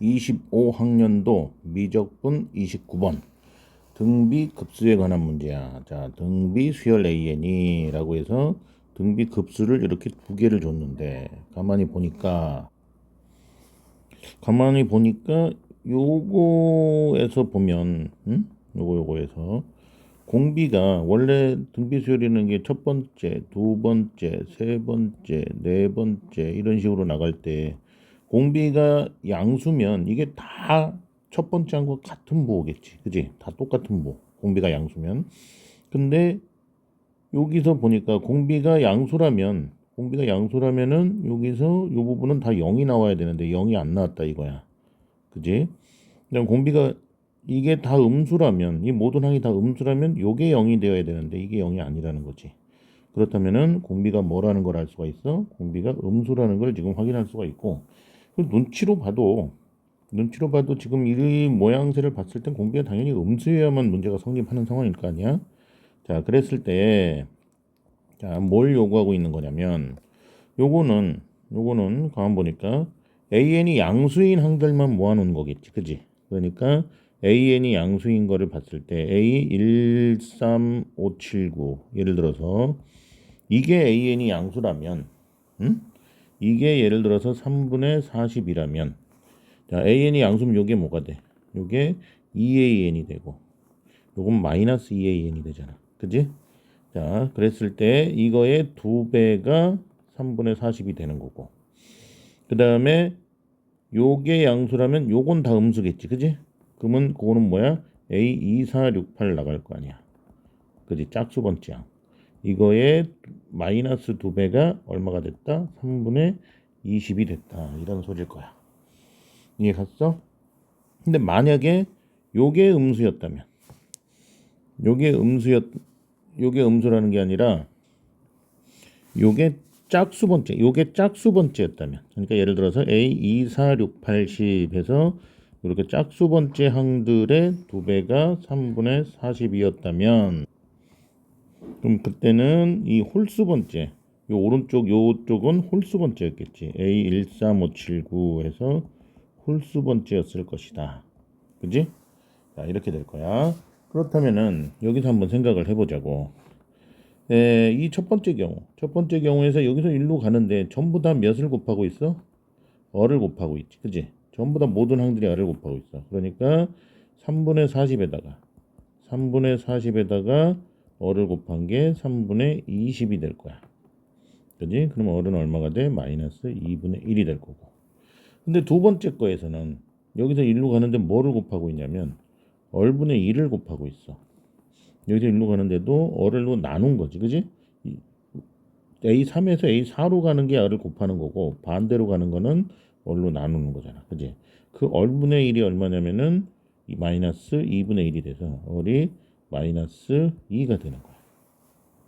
25학년도 미적분 29번 등비 급수에 관한 문제야. 자, 등비 수열 AN이라고 해서 등비 급수를 이렇게 두 개를 줬는데 가만히 보니까 가만히 보니까 요거에서 보면 음? 요거 요거에서 공비가 원래 등비 수열이라는 게 첫 번째, 두 번째, 세 번째, 네 번째 이런 식으로 나갈 때 공비가 양수면 이게 다 첫 번째 한 거 같은 부호겠지. 그지? 다 똑같은 부호. 공비가 양수면. 근데 여기서 보니까 공비가 양수라면 공비가 양수라면은 여기서 이 부분은 다 0이 나와야 되는데 0이 안 나왔다 이거야. 그지? 그냥 공비가 이게 다 음수라면 이 모든 항이 다 음수라면 요게 0이 되어야 되는데 이게 0이 아니라는 거지. 그렇다면은 공비가 뭐라는 걸 알 수가 있어? 공비가 음수라는 걸 지금 확인할 수가 있고 그 눈치로 봐도 눈치로 봐도 지금 이 모양새를 봤을 땐 공비가 당연히 음수여야만 문제가 성립하는 상황일 거 아니야? 자, 그랬을 때 자, 뭘 요구하고 있는 거냐면 요거는 요거는 가만 보니까 AN이 양수인 항들만 모아놓은 거겠지. 그지? 그러니까 AN이 양수인 거를 봤을 때 A 13579 예를 들어서 이게 AN이 양수라면 응? 이게 예를 들어서 3분의 40이라면 자, AN이 양수면 요게 뭐가 돼? 요게 2AN이 되고 요건 마이너스 2AN이 되잖아. 그지? 자, 그랬을 때 이거의 두 배가 3분의 40이 되는 거고. 그 다음에 요게 양수라면 요건 다 음수겠지. 그지? 그러면 그거는 뭐야? A2468 나갈 거 아니야. 그지? 짝수 번째야. 이거의 마이너스 두 배가 얼마가 됐다? 3분의 20이 됐다. 이런 소리일 거야. 이해 갔어? 근데 만약에 요게 음수였다면 요게 음수였 요게 음수라는 게 아니라 요게 짝수 번째 요게 짝수 번째였다면 그러니까 예를 들어서 A 2 4 6 8 10에서 이렇게 짝수 번째 항들의 두 배가 3분의 40이었다면 그럼 그때는 이 홀수 번째 요 오른쪽 요쪽은 홀수 번째였겠지 A 13579에서 홀수 번째였을 것이다. 그지? 자, 이렇게 될 거야. 그렇다면은 여기서 한번 생각을 해보자고. 이첫 번째 경우, 첫 번째 경우에서 여기서 일로 가는데 전부 다 몇을 곱하고 있어? 어를 곱하고 있지, 그지? 전부 다 모든 항들이 어를 곱하고 있어. 그러니까 3분의 40에다가 3분의 40에다가 어를 곱한 게 3분의 20이 될 거야. 그지? 그러면 어는 얼마가 돼? 마이너스 2분의 1이 될 거고. 근데 두 번째 거에서는 여기서 1로 가는데 뭐를 곱하고 있냐면 얼분의 2를 곱하고 있어. 여기서 1로 가는데도 어를로 나눈 거지. 그지? A3에서 A4로 가는 게 어를 곱하는 거고 반대로 가는 거는 얼로 나누는 거잖아. 그지? 그 얼분의 1이 얼마냐면은 이 마이너스 2분의 1이 돼서 얼이 마이너스 2가 되는 거야.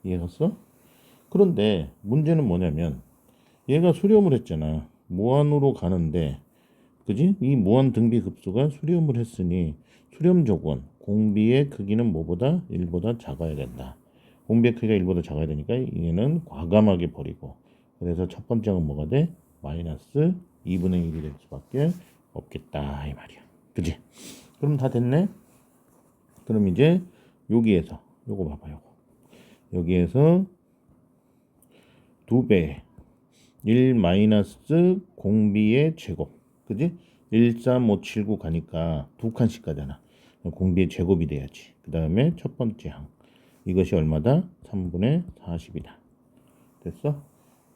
이해갔어? 그런데 문제는 뭐냐면 얘가 수렴을 했잖아. 무한으로 가는데 그지? 이 무한 등비 급수가 수렴을 했으니 수렴 조건 공비의 크기는 뭐보다 1보다 작아야 된다. 공비의 크기가 1보다 작아야 되니까 얘는 과감하게 버리고 그래서 첫 번째 는 뭐가 돼? 마이너스 2분의 1이 될 수밖에 없겠다 이 말이야. 그지? 그럼 다 됐네? 그럼 이제 여기에서 요거 봐봐 요거 여기에서 두 배 1 마이너스 공비의 제곱. 그지? 13579 가니까 두 칸씩 가잖아. 공비의 제곱이 돼야지. 그 다음에 첫 번째 항. 이것이 얼마다? 3분의 40이다. 됐어?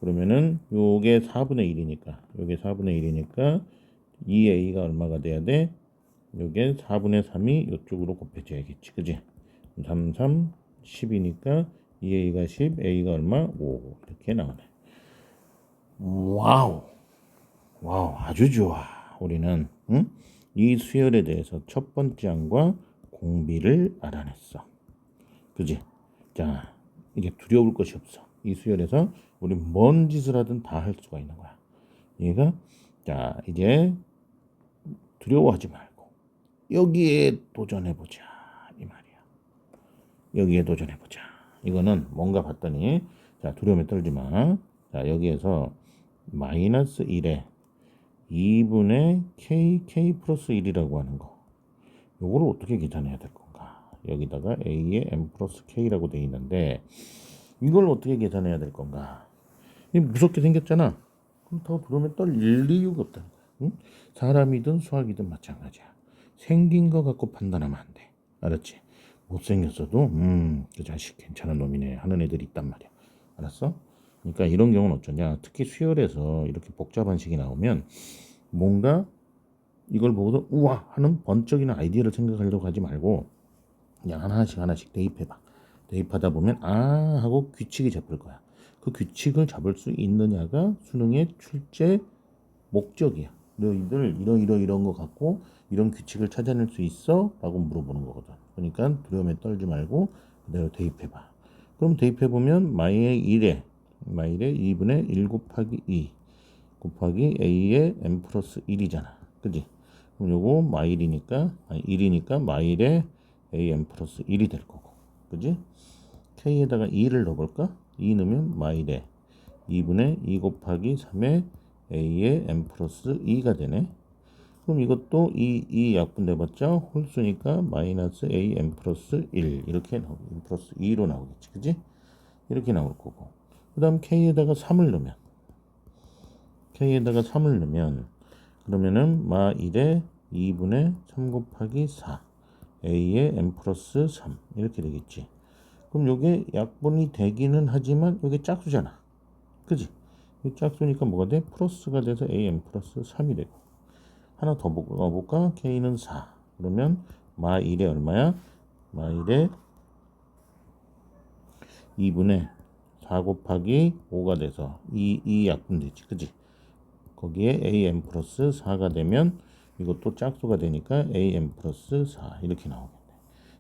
그러면은 요게 4분의 1이니까 요게 4분의 1이니까 2a가 얼마가 돼야 돼? 요게 4분의 3이 이쪽으로 곱해져야겠지. 그지? 3, 3, 10이니까 2a가 10, a가 얼마? 5 이렇게 나오네. 와우. 와우. 아주 좋아. 우리는 응? 이 수열에 대해서 첫 번째 항과 공비를 알아냈어. 그지? 자, 이제 두려울 것이 없어. 이 수열에서 우리 뭔 짓을 하든 다 할 수가 있는 거야. 얘가 자, 이제 두려워하지 말고 여기에 도전해 보자. 여기에 도전해 보자. 이거는 뭔가 봤더니 자, 두려움에 떨지 마. 자, 여기에서 마이너스 1에 2분의 k k 플러스 1이라고 하는 거. 요거를 어떻게 계산해야 될 건가? 여기다가 a의 m 플러스 k라고 돼 있는데 이걸 어떻게 계산해야 될 건가? 이 무섭게 생겼잖아. 그렇다고 그러면 떨릴 이유가 없다. 응? 사람이든 수학이든 마찬가지야. 생긴 거 갖고 판단하면 안 돼. 알았지? 못생겼어도 음, 그 자식 괜찮은 놈이네 하는 애들이 있단 말이야. 알았어? 그러니까 이런 경우는 어쩌냐? 특히 수열에서 이렇게 복잡한 식이 나오면 뭔가 이걸 보고서 우와 하는 번쩍이는 아이디어를 생각하려고 하지 말고 그냥 하나씩 하나씩 대입해봐. 대입하다 보면 아 하고 규칙이 잡힐 거야. 그 규칙을 잡을 수 있느냐가 수능의 출제 목적이야. 너희들 이런 이런 이런 거 갖고 이런 규칙을 찾아낼 수 있어? 라고 물어보는 거거든. 그러니까 두려움에 떨지 말고 그대로 대입해봐. 그럼 대입해보면 마이의 1에 마일의 2분의 1 곱하기 2 곱하기 a의 m 플러스 1이잖아. 그지? 그럼 요거 마일이니까 아니 1이니까 마일의 am 플러스 1이 될 거고. 그지? k에다가 2를 넣어볼까? 2 넣으면 마일의 2분의 2 곱하기 3의 a의 m 플러스 2가 되네. 그럼 이것도 이, 이 약분 돼봤자 홀수니까 마이너스 a m 플러스 1 이렇게 나오고 m 플러스 2로 나오겠지. 그지? 이렇게 나올 거고. 그 다음 K에다가 3을 넣으면 K에다가 3을 넣으면 그러면은 마 1에 2분의 3 곱하기 4 A의 M 플러스 3 이렇게 되겠지 그럼 요게 약분이 되기는 하지만 요게 짝수잖아 그지? 이 짝수니까 뭐가 돼? 플러스가 돼서 AM 플러스 3이 되고 하나 더 넣어볼까? K는 4 그러면 마 1에 얼마야? 마 1에 2분의 4 곱하기 5가 돼서 2, 2 약분되지. 그지? 거기에 am 플러스 4가 되면 이것도 짝수가 되니까 am 플러스 4 이렇게 나오겠네.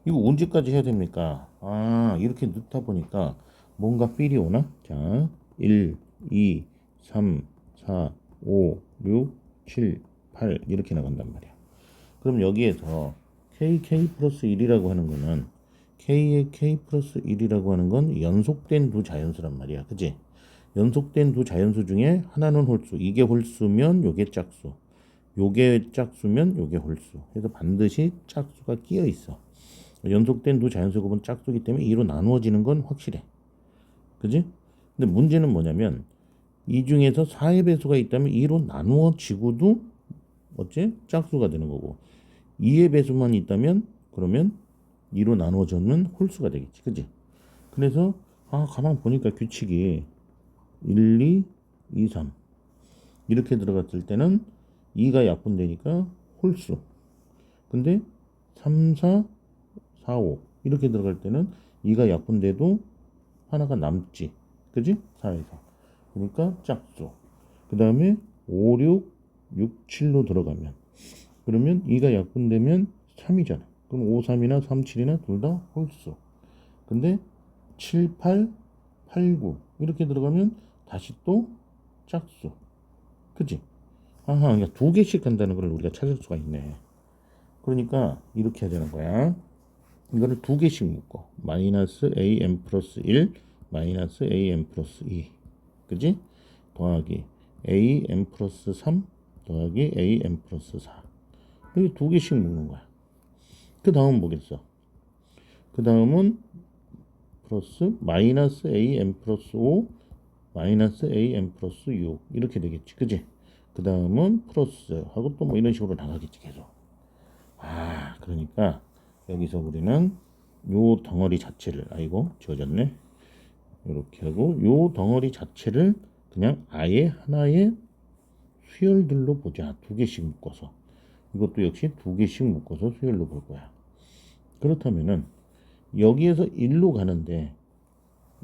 이거 언제까지 해야 됩니까? 아 이렇게 넣다 보니까 뭔가 필이 오나? 자 1, 2, 3, 4, 5, 6, 7, 8 이렇게 나간단 말이야. 그럼 여기에서 kk 플러스 1이라고 하는 거는 k의 k 플러스 1이라고 하는 건 연속된 두 자연수란 말이야. 그지? 연속된 두 자연수 중에 하나는 홀수. 이게 홀수면 요게 짝수. 요게 짝수면 요게 홀수. 그래서 반드시 짝수가 끼어 있어. 연속된 두 자연수 곱은 짝수기 때문에 2로 나누어지는 건 확실해. 그지? 근데 문제는 뭐냐면 이 중에서 4의 배수가 있다면 2로 나누어지고도 어째? 짝수가 되는 거고 2의 배수만 있다면 그러면 2로 나누어졌는 홀수가 되겠지. 그지? 그래서 아, 가만 보니까 규칙이 1, 2, 2, 3 이렇게 들어갔을 때는 2가 약분되니까 홀수. 근데 3, 4, 4, 5 이렇게 들어갈 때는 2가 약분돼도 하나가 남지. 그지? 4에서. 그러니까 짝수. 그 다음에 5, 6, 6, 7로 들어가면 그러면 2가 약분되면 3이잖아. 그럼 5, 3이나 3, 7이나 둘 다 홀수. 근데 7, 8, 8, 9 이렇게 들어가면 다시 또 짝수. 그지? 아하, 그러니까 두 개씩 한다는 걸 우리가 찾을 수가 있네. 그러니까 이렇게 해야 되는 거야. 이거를 두 개씩 묶어. 마이너스 am 플러스 1, 마이너스 am 플러스 2. 그지? 더하기 am 플러스 3, 더하기 am 플러스 4. 이렇게 두 개씩 묶는 거야. 그 다음 뭐겠어? 그 다음은 플러스 마이너스 am 플러스 5 마이너스 am 플러스 6 이렇게 되겠지 그지? 그 다음은 플러스 하고 또 뭐 이런 식으로 나가겠지 계속 아 그러니까 여기서 우리는 요 덩어리 자체를 아이고 지워졌네 이렇게 하고 요 덩어리 자체를 그냥 아예 하나의 수열들로 보자 두 개씩 묶어서 이것도 역시 두 개씩 묶어서 수열로 볼 거야. 그렇다면은 여기에서 1로 가는데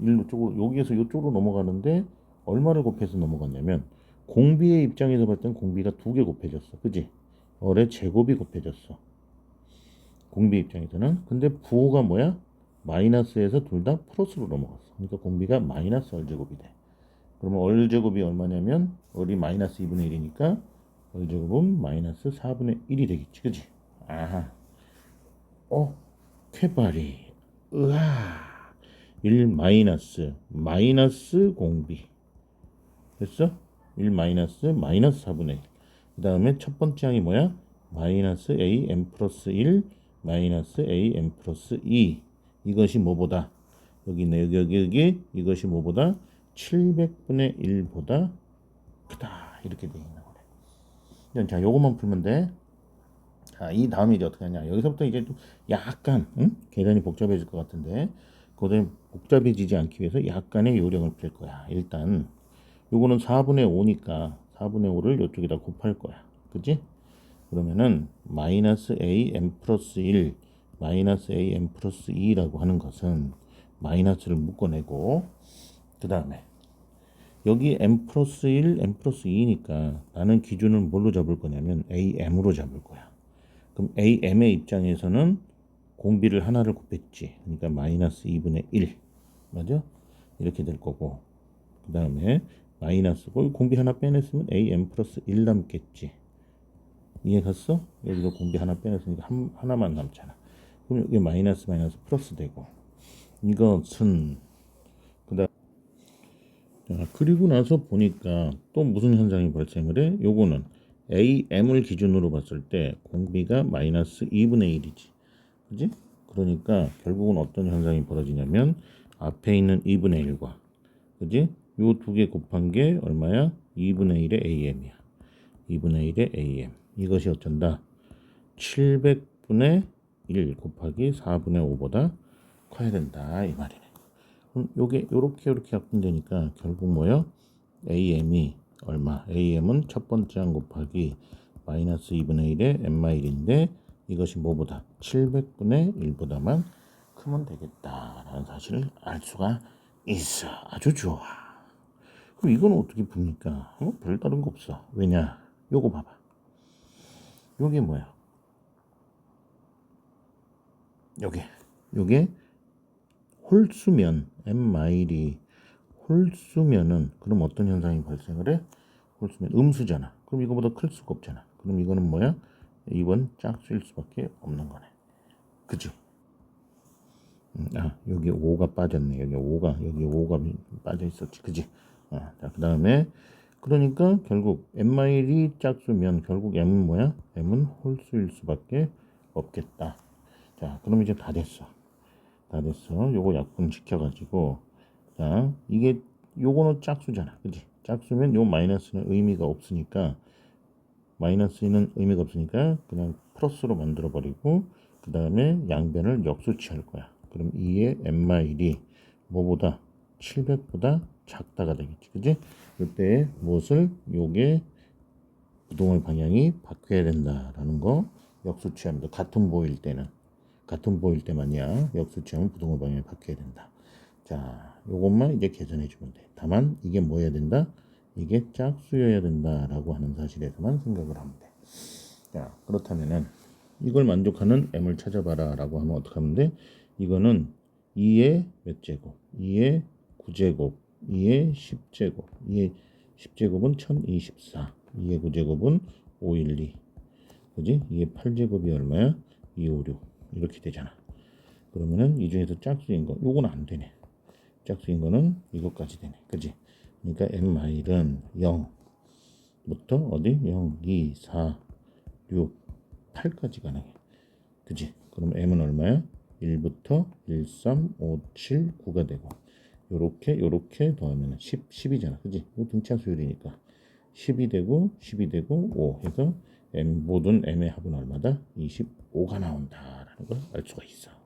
1로 쪽으로 여기에서 이쪽으로 넘어가는데 얼마를 곱해서 넘어갔냐면 공비의 입장에서 봤을 땐 공비가 두 개 곱해졌어. 그지? 어의 제곱이 곱해졌어. 공비 입장에서는 근데 부호가 뭐야? 마이너스에서 둘 다 플러스로 넘어갔어. 그러니까 공비가 마이너스 얼제곱이 돼. 그러면 얼제곱이 얼마냐면 얼이 마이너스 2분의 1이니까 얼제곱은 마이너스 4분의 1이 되겠지. 그지? 아하. 어? 쾌발이. 으아. 1 마이너스 마이너스 공비. 됐어? 1 마이너스 마이너스 4분의 1. 그 다음에 첫 번째 항이 뭐야? 마이너스 a m 플러스 1 마이너스 a m 플러스 2 이것이 뭐보다 여기 있네 여기 여기 여기 이것이 뭐보다 700분의 1보다 크다 이렇게 돼 있는 거래. 자 요것만 풀면 돼. 자, 이 다음에 이제 어떻게 하냐. 여기서부터 이제 좀 약간, 응? 계산이 복잡해질 것 같은데, 그거는 복잡해지지 않기 위해서 약간의 요령을 필 거야. 일단, 요거는 4분의 5니까 4분의 5를 이쪽에다 곱할 거야. 그지? 그러면은, 마이너스 a m 플러스 1, 마이너스 a m 플러스 2라고 하는 것은 마이너스를 묶어내고, 그 다음에, 여기 m 플러스 1, m 플러스 2니까 나는 기준을 뭘로 잡을 거냐면 am으로 잡을 거야. 그럼 am의 입장에서는 공비를 하나를 곱했지. 그러니까 마이너스 2분의 1. 맞아? 이렇게 될 거고. 그 다음에 마이너스고 공비 하나 빼냈으면 am 플러스 1 남겠지. 이해 갔어? 여기서 공비 하나 빼냈으니까 한, 하나만 남잖아. 그럼 여기 마이너스 마이너스 플러스 되고. 이것은 그다음 자, 그리고 나서 보니까 또 무슨 현상이 발생을 해? 요거는 AM을 기준으로 봤을 때 공비가 마이너스 2분의 1이지. 그지? 그러니까 결국은 어떤 현상이 벌어지냐면 앞에 있는 2분의 1과 그지? 요 두 개 곱한 게 얼마야? 2분의 1의 AM이야. 2분의 1의 AM. 이것이 어쩐다? 700분의 1 곱하기 4분의 5보다 커야 된다. 이 말이네. 그럼 요게 요렇게 요렇게 약분되니까 결국 뭐요? AM이 얼마? AM은 첫 번째 항 곱하기 마이너스 2분의 1의 n-1인데 이것이 뭐보다 700분의 1보다만 크면 되겠다라는 사실을 알 수가 있어. 아주 좋아. 그럼 이건 어떻게 풉니까? 뭐 별다른 거 없어. 왜냐? 요거 봐봐. 요게 뭐야? 요게 요게 홀수면 n-1이 홀수면은 그럼 어떤 현상이 발생을 해? 홀수면 음수잖아. 그럼 이거보다 클 수가 없잖아. 그럼 이거는 뭐야? 2번 짝수일 수밖에 없는 거네. 그지? 음, 아 여기 5가 빠졌네. 여기 5가 여기 5가 빠져 있었지. 그지? 아, 자, 그 다음에 그러니까 결국 n-1이 짝수면 결국 m은 뭐야? m은 홀수일 수밖에 없겠다. 자, 그럼 이제 다 됐어. 다 됐어. 요거 약분 시켜가지고 자, 이게 요거는 짝수잖아. 그지? 짝수면 요 마이너스는 의미가 없으니까 마이너스는 의미가 없으니까 그냥 플러스로 만들어 버리고 그 다음에 양변을 역수치할 거야. 그럼 2의 n-1이 뭐보다 700보다 작다가 되겠지. 그지? 이때 무엇을 요게 부동의 방향이 바뀌어야 된다라는 거 역수치합니다. 같은 보일 때는 같은 보일 때만이야. 역수치하면 부동의 방향이 바뀌어야 된다. 자, 요것만 이제 개선해 주면 돼. 다만 이게 뭐여야 된다? 이게 짝수여야 된다라고 하는 사실에서만 생각을 하면 돼. 자, 그렇다면은 이걸 만족하는 m을 찾아봐라라고 하면 어떻게 하면 돼? 이거는 2의 몇 제곱, 2의 9제곱, 2의 10제곱, 2의 10제곱은 1024, 2의 9제곱은 512, 그지? 2의 8제곱이 얼마야? 256 이렇게 되잖아. 그러면은 이 중에서 짝수인 거, 요건 안 되네. 짝수인 거는 이것까지 되네. 그지? 그러니까 n 마일은 0부터 어디? 0, 2, 4, 6, 8까지 가능해. 그지? 그럼 m은 얼마야? 1부터 1, 3, 5, 7, 9가 되고 요렇게 요렇게 더하면 10, 10이잖아. 그지? 이거 등차 수율이니까 10이 되고 10이 되고 5 해서 m 모든 m의 합은 얼마다? 25가 나온다 라는 걸 알 수가 있어.